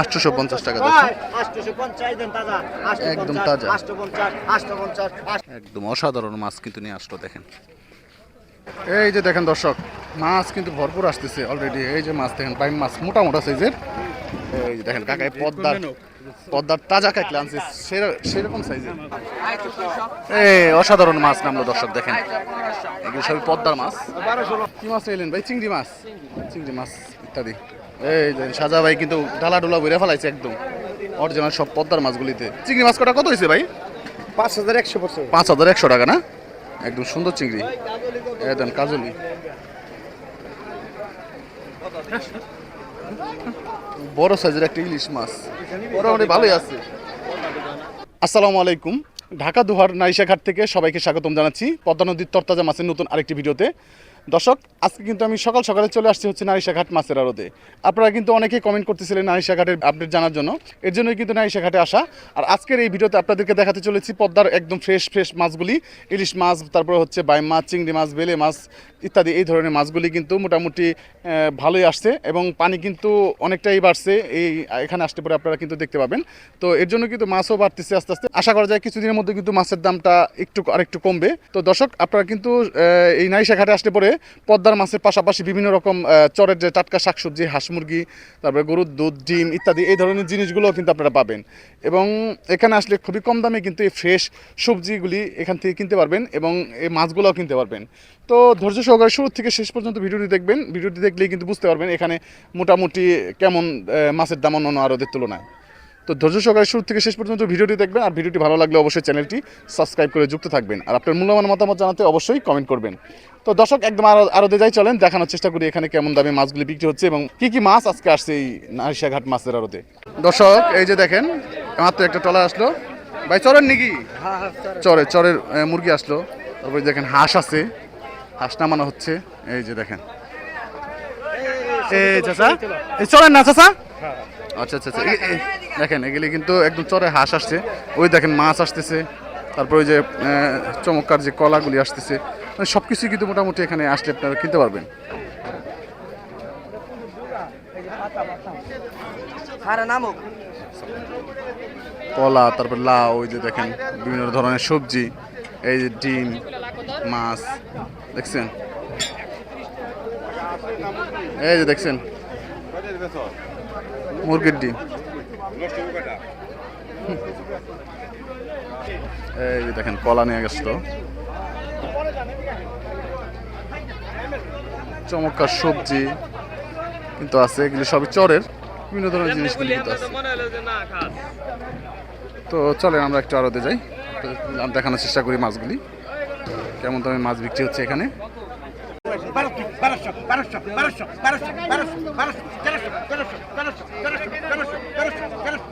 আটশোশো পঞ্চাশ। টাকা একদম তাজা। একদম অসাধারণ মাছ কিন্তু নিয়ে আসলো দেখেন। এই যে দেখেন দর্শক মাছ কিন্তু ভরপুর আসতেছে অলরেডি এই যে মাছ দেখেন বাইম মাছ মোটা মোটা সাইজের। এই যে দেখেন কাকায় পদ্মার পদ্মার তাজা কাকলে আনছে সেরকম সাইজের। এই অসাধারণ মাছ নামলো দর্শক দেখেন। এগুলো সবই পদ্মার মাছ। কি মাছ এলেন ভাই? চিংড়ি মাছ। চিংড়ি মাছ ইত্যাদি। এই যে সাজা ভাই কিন্তু ডালা ডোলা বইরা ফেলাইছে একদম। অরিজিনাল সব পদ্মার মাছগুলিতে। চিংড়ি মাছ কটা কত হয়েছে ভাই? পাঁচ হাজার একশো পাঁচ হাজার একশো টাকা না? একদম সুন্দর চিংড়ি। একদম কাজলি। বড় সাইজের একটা ইলিশ মাছ। মোটামুটি ভালোই আছে। আসসালামু আলাইকুম। ঢাকা দুহার নাইশাঘাট থেকে সবাইকে স্বাগতম জানাচ্ছি। পদ্মা নদীর তরতাজা মাছের নতুন আরেকটি ভিডিওতে। দর্শক, আজকে কিন্তু আমি সকাল সকালে চলে আসছি হচ্ছে নারিশাঘাট মাছের আড়তে। আপনারা কিন্তু অনেকেই কমেন্ট করতেছিলেন নারিশাঘাটের আপডেট জানার জন্য। এর জন্যই কিন্তু নারিশাঘাটে আসা। আর আজকের এই ভিডিওতে আপনাদেরকে দেখাতে চলেছি পদ্মার একদম ফ্রেশ ফ্রেশ মাছগুলি। ইলিশ মাছ, তারপরে হচ্ছে বাই মাছ, চিংড়ি মাছ, বেলে মাছ ইত্যাদি এই ধরনের মাছগুলি কিন্তু মোটামুটি ভালোই আসছে এবং পানি কিন্তু অনেকটাই বাড়ছে এই, এখানে আসতে পরে আপনারা কিন্তু দেখতে পাবেন। তো এর জন্য কিন্তু মাছও বাড়তেছে আস্তে আস্তে। আশা করা যায় কিছুদিনের মধ্যে কিন্তু মাছের দামটা একটু, আরেকটু কমবে। তো দর্শক, আপনারা কিন্তু এই নাইশা ঘাটে আসতে পরে পদ্মার মাছের পাশাপাশি বিভিন্ন রকম চরের যে টাটকা শাকসবজি, হাঁস মুরগি, তারপরে গরুর দুধ, ডিম ইত্যাদি, এই ধরনের জিনিসগুলোও কিন্তু আপনারা পাবেন। এবং এখানে আসলে খুবই কম দামে কিন্তু এই ফ্রেশ সবজিগুলি এখান থেকে কিনতে পারবেন এবং এই মাছগুলোও কিনতে পারবেন। তো ধৈর্য সহকারে শুরু থেকে শেষ পর্যন্ত ভিডিওটি দেখবেন। ভিডিওটি দেখলেই কিন্তু বুঝতে পারবেন এখানে মোটামুটি কেমন মাছের দাম অন্য আরদের তুলনায়। তো ধৈর্য সহকারে শুরু থেকে শেষ পর্যন্ত ভিডিওটি দেখবেন আর ভিডিওটি ভালো লাগলে অবশ্যই চ্যানেলটি সাবস্ক্রাইব করে যুক্ত থাকবেন। আর আপনার মূল্যবান মতামত জানাতে অবশ্যই কমেন্ট করবেন। তো দর্শক একদম আরও আরও যাই চলেন দেখানোর চেষ্টা করি এখানে কেমন দামে মাছগুলি বিক্রি হচ্ছে এবং কি কি মাছ আজকে আসছে এই নারিশাঘাট মাছের আড়তে। দর্শক এই যে দেখেন মাত্র একটা টলা আসলো। ভাই চরের নাকি? চরে চরের মুরগি আসলো। তারপরে দেখেন হাঁস আছে হাঁস নামানো হচ্ছে। এই যে দেখেন চাচা? চরের না চাচা? আচ্ছা আচ্ছা আচ্ছা দেখেন এগুলি কিন্তু একদম চরে হাঁস আসছে। ওই দেখেন মাছ আসতেছে তারপর ওই যে চমৎকার যে কলাগুলি আসতেছে মানে সব কিছুই কিন্তু মোটামুটি এখানে আসলে আপনারা কিনতে পারবেন। কলা তারপর লাউ ওই যে দেখেন বিভিন্ন ধরনের সবজি এই যে ডিম মাছ দেখছেন? এই যে দেখছেন, মুরগির ডিম। এই যে দেখেন, কলা নিয়ে গেছিল চমৎকার সবজি কিন্তু আছে, এগুলি সবই চরের। বিভিন্ন ধরনের জিনিসগুলি কিন্তু আছে। তো চলেন, আমরা একটু আরতে যাই। তো দেখানোর চেষ্টা করি মাছগুলি। কেমন দামে মাছ বিক্রি হচ্ছে এখানে? বারোশো বারোশো বারোশো বারোশো বারোশো বারোশো বারোশো তেরোশো তেরোশো তেরোশো তেরোশো তেরোশো তেরোশো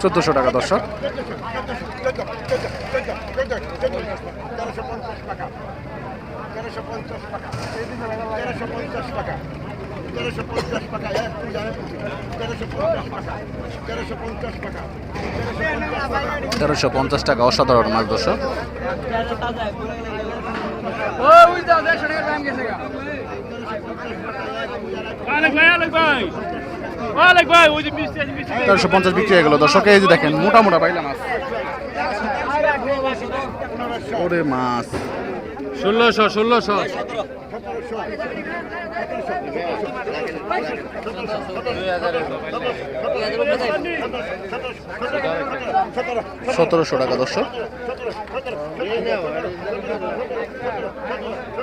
চোদ্দোশো টাকা দর্শক তেরোশো পঞ্চাশ টাকা টাকা টাকা তেরোশো পঞ্চাশ টাকা অসাধারণ মাছ দর্শক। তেরোশো পঞ্চাশ বিক্রি হয়ে গেল। দর্শক, এই যে দেখেন, মোটা মোটা পাইলা ওরে মাছ। ষোলোশো ষোলোশো। সতেরোশো টাকা দর্শক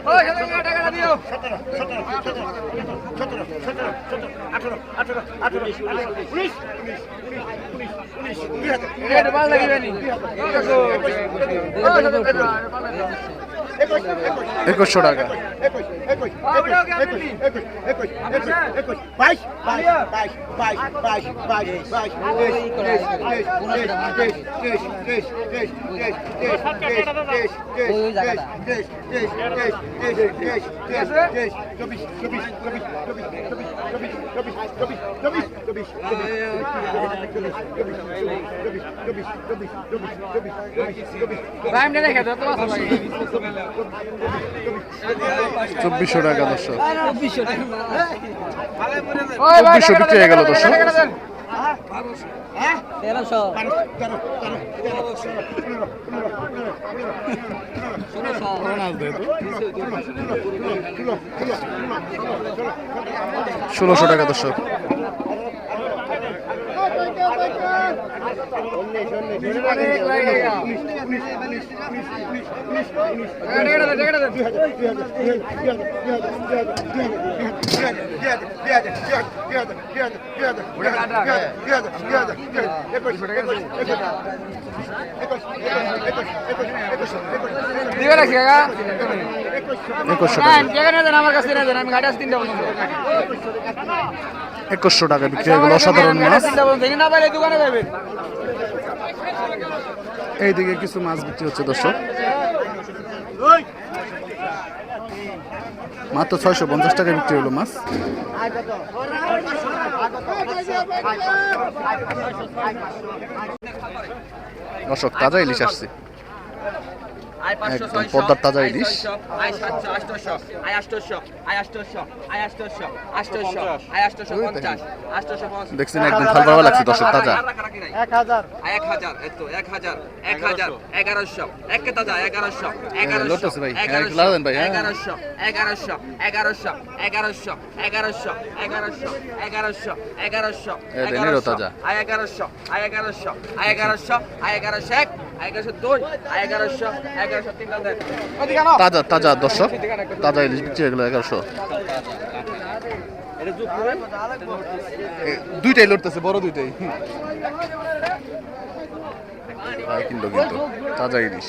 ওই একুশশো টাকা চব্বিশ চব্বিশ চব্বিশ চব্বিশ চব্বিশ চব্বিশ চব্বিশ চব্বিশ চব্বিশশো টাকা দর্শক। চব্বিশশো বিক্রি হয়ে ষোলোশো টাকা দর্শক। একুশশো টাকা হ্যাঁ, আমার কাছে আমি গাড়ি আসতে দিন একুশশো টাকা বিক্রি হয়ে গেল অসাধারণ মাছ। দোকানে পাইবেন এইদিকে কিছু মাছ বিক্রি হচ্ছে দর্শক। মাত্র ছয়শো পঞ্চাশ টাকা বিক্রি হলো মাছ। দর্শক তাজা ইলিশ আসছে। একদম পদ্মার তাজা ইলিশ। দেখছেন একদম ফালবাবা লাগছে দর্শক তাজা এক হাজার এক হাজার এতো এক হাজার এক হাজার এগারোশো এক তাজা এগারোশো এগারোশো হ্যাঁ, এগারোশো হ্যাঁ। এগারোশো এগারোশো এগারোশো এগারোশো এগারোশো এগারোশো এগারোশো এগারোশো এগারোশো আয় এগারোশো আয় এগারোশো আয় এগারোশো এক তাজা তাজা দর্শক তাজা ইলিশ বিক্রি এগুলো এগারোশো। দুইটাই লড়তেছে বড় দুইটাই। কিনলো কিন্তু তাজা ইলিশ।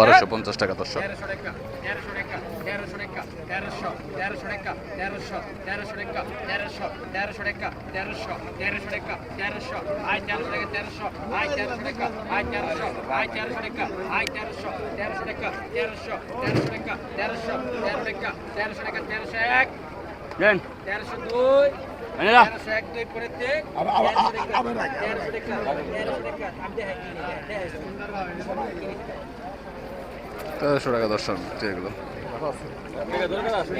বারোশো পঞ্চাশ টাকা দর্শক। তেরোশো টাকা তেরোশো তেরোশো টাকা তেরোশো তেরোশো টাকা তেরোশো তেরোশো টাকা তেরোশো তেরোশো টাকা তেরোশো আয় তেরোশো টাকা তেরোশো আয় তেরোশো টাকা আয় তেরোশো আয় তেরোশো টাকা আয় তেরোশো তেরোশো টাকা তেরোশো তেরোশো টাকা তেরোশো তেরো টাকা তেরোশো টাকা তেরোশো এক তেরোশো দুই তেরোশো এক দুই পরে তেরোশো টাকা তেরোশো টাকা তেরোশো টাকা আমি দেখাই দরকার আছে।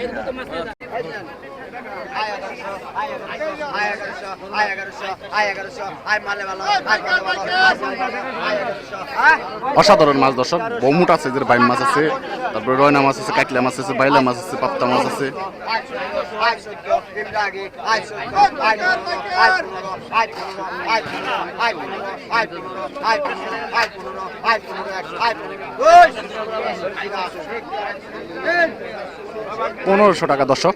অসাধারণ মাছ, দর্শক। বমুট আছে, এদের বাইম মাছ আছে, তারপরে রয়না মাছ আছে কাটলা মাছ আছে, বাইলা মাছ আছে, পাপ্তা মাছ আছে। পনেরোশো টাকা দর্শক।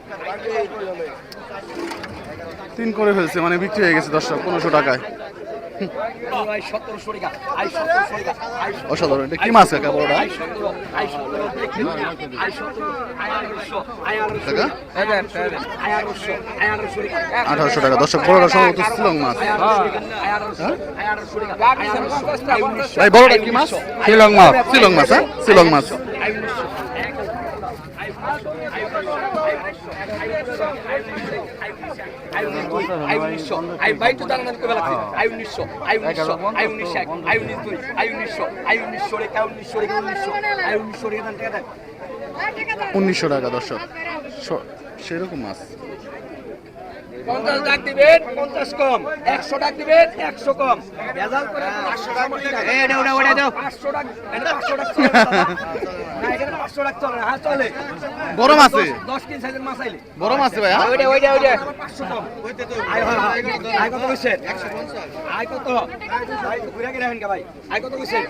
তিন করে ফেলছে মানে বিক্রি হয়ে গেছে দর্শক পনেরোশো টাকায়। অসাধারণ এটা কি মাছ কাকা বড়টা? আঠারোশো টাকা দর্শক বড়টা সম্ভবত শিলং মাছ। হ্যাঁ? ভাই বড়টা কি মাছ? শিলং মাছ হ্যাঁ? শিলং মাছ হ্যাঁ? শিলং মাছ। আই উনিশশো আই বাইটু লাগছে আই উনিশশো আই উনিশশো আই এক আই উনিশ দুই আই উনিশশো আই উনিশশো রেখা উনিশশো রেখা উনিশশো আই উনিশশো রেখা টাকা উনিশশো টাকা দর্শক সেরকম মাছ পঞ্চাশ ডাক দিবেন পঞ্চাশ কম। একশো ডাক দিবেন একশো কম। ভেজাল করে পাঁচশো টাকা পাঁচশো টাকা এটা পাঁচশো চলে এখানে পাঁচশো টাকা চলে না। হ্যাঁ চলে। গরম আছে? দশ কেজি সাইজের মাছ আইলে। গরম আছে ভাই হ্যাঁ? ওইটা ওইটা ওইটা পাঁচশো কম। আয় হয় হয় কত কইছেন? আয় কত? ঘুরে গেলে হেন ভাই। আয় কত কইছেন?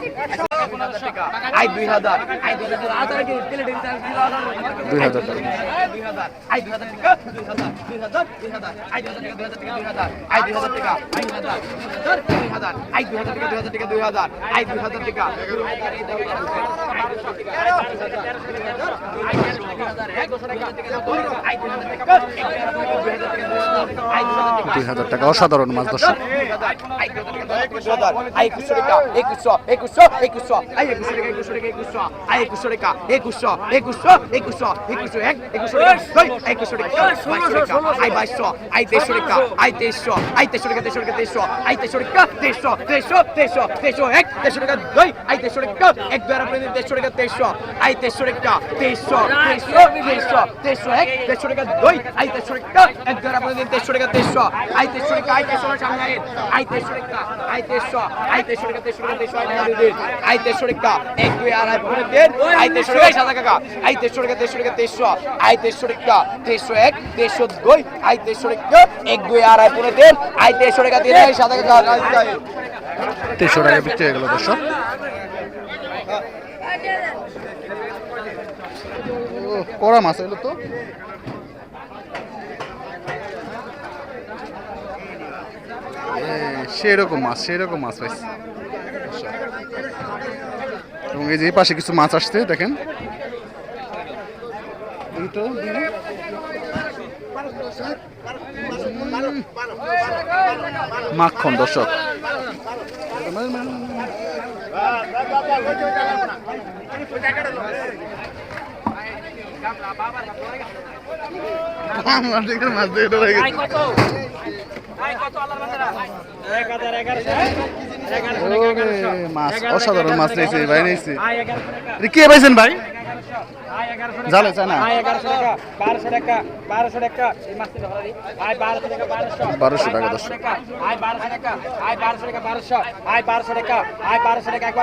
আয় দুই হাজার আয় দুই হাজার আধার কি তেলে দুই হাজার দুই হাজার টাকা দুই হাজার হাজার টাকা দুই হাজার দুই হাজার দুই হাজার আয় দুই হাজার টাকা দুই হাজার টাকা দুই হাজার আয় দুই হাজার হাজার দুই হাজার হাজার টাকা দুই হাজার হাজার দুই হাজার টাকা দুই হাজার টাকা টাকা আই টাকা টাকা আই টাকা টাকা দুই একুশশো টাকা টাকা আই আই টাকা আই আই টাকা টাকা আই টাকা টাকা আই টাকা দুই তেইশশো টাকা তেইশশো আই তেইশশো টাকা তেইশশো তেইশশো তেইশশো তেইশশো এক তেইশশো টাকা দুই আই তেইশশো টাকা এক তেইশশো টাকা তেইশশো তেইশশো টাকা তেইশশো টাকা আই টাকা দিন আই তেইশশো টাকা এক দুই আড়াই পনেরো দিন আই তেইশশো টাকা সাদা কাকা আই তেইশশো টাকা তেইশশো টাকা আই তেইশশো টাকা তেইশশো এক তেইশশো দুই এক দুই আড়াই পনেরো দিন আই তেইশশো টাকা দিন এই সাদা কাকা তেইশশো টাকা বিক্রি হয়ে গেল দর্শক কড়া মাছ এগুলো তো সেরকম মাছ সেরকম মাছ পাইছি। এবং এই যে পাশে কিছু মাছ আসছে, দেখেন। মাখন, দর্শক। মাছ দিয়ে মাছ অসাধারণ মাছ নিয়েছে ভাই নিয়েছে কে পাইছেন ভাই জালে চায় না বারোশো টাকা দশ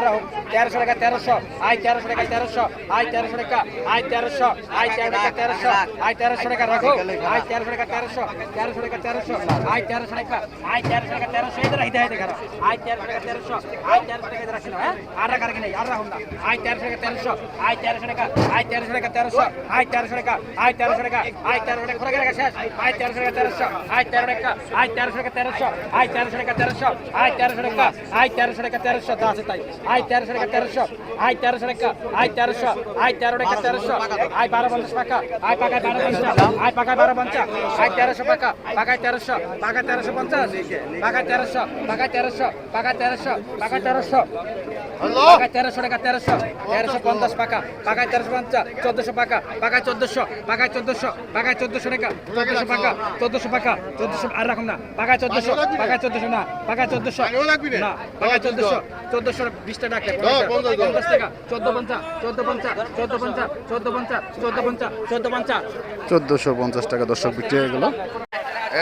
রাখো তেরোশো টাকা তেরোশো আয় তেরোশো টাকা তেরোশো আয় তেরোশো টাকা আয় তেরোশো আয় তেরো টাকা তেরোশো আয় তেরোশো টাকা রাখো আয় তেরোশো টাকা তেরোশো তেরোশো টাকা তেরোশো আয় তেরোশো টাকা আয় তেরোশো টাকা তেরোশো এই হিতে হিতে খারাপ আয় তেরোশো টাকা তেরোশো আয় তেরোশো টাকা রাখি না হ্যাঁ আর রাখার কি নেই আর রাখুন না আয় তেরোশো টাকা তেরোশো আয় তেরোশো টাকা আয় তেরোশো টাকা তেরোশো আয় তেরোশো টাকা আয় তেরোশো টাকা আয় তেরোশো টাকা খোলা শেষ আয় তেরোশো টাকা তেরোশো আয় তেরো টাকা আয় তেরোশো টাকা তেরোশো আয় তেরোশো টাকা তেরোশো আয় তেরোশো টাকা আয় তেরোশো টাকা তেরোশো আছে তাই আয় তেরোশো টাকা তেরোশো আয় তেরোশো টাকা আয় তেরোশো আয় তেরো টাকা তেরোশো আয় বারো পঞ্চাশ পাকা আয় পাকায় বারো পঞ্চাশ আয় পাকায় বারো পঞ্চাশ আয় তেরোশো পাকা পাকায় তেরোশো পাকায় তেরোশো পঞ্চাশ পাকায় তেরোশো পাকায় তেরোশো পাকায় তেরোশো পাকায় তেরোশো পাকায় তেরোশো টাকা তেরোশো তেরোশো পঞ্চাশ পাকা পাকায় তেরোশো পঞ্চাশ চোদ্দশো পাকা পাকায় চোদ্দশো পাকায় চোদ্দশো পাকায় চোদ্দশো টাকা চোদ্দশো পাকা চোদ্দশো পাকা চোদ্দশো আর রাখুন না পাকায় চোদ্দশো পাকায় চোদ্দশো না পাকায় চোদ্দশো। না পাকায় চোদ্দশো চোদ্দশো বিশটা টাকা পঞ্চাশ টাকা চোদ্দ পঞ্চাশ চোদ্দ পঞ্চাশ চোদ্দ পঞ্চাশ চোদ্দ পঞ্চাশ চোদ্দ পঞ্চাশ চোদ্দ পঞ্চাশ। চোদ্দশো পঞ্চাশ টাকা দর্শক বিক্রি হয়ে গেল।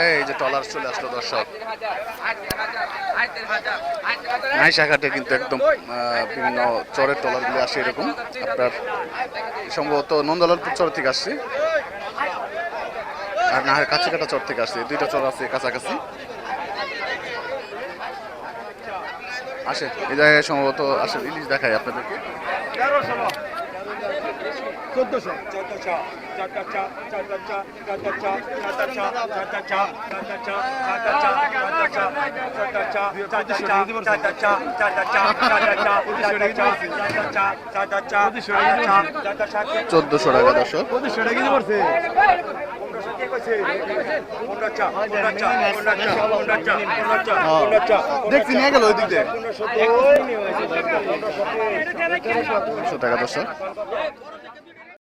এই যে টলার চলে আসলো দর্শক। নাইশাঘাটে কিন্তু একদম বিভিন্ন চরের টলারগুলি আসে এরকম। আপনার সম্ভবত নন্দলালপুর চর থেকে আসছে। আর না হয় কাছিকাটা চর থেকে আসছে। দুইটা চর আছে কাছাকাছি। আসে এই জায়গায় সম্ভবত আসে ইলিশ দেখায় আপনাদেরকে। চোদ্দশো টাকা দর্শক দেখছি নিয়ে গেল ওই দিক দিয়ে টাকা দর্শক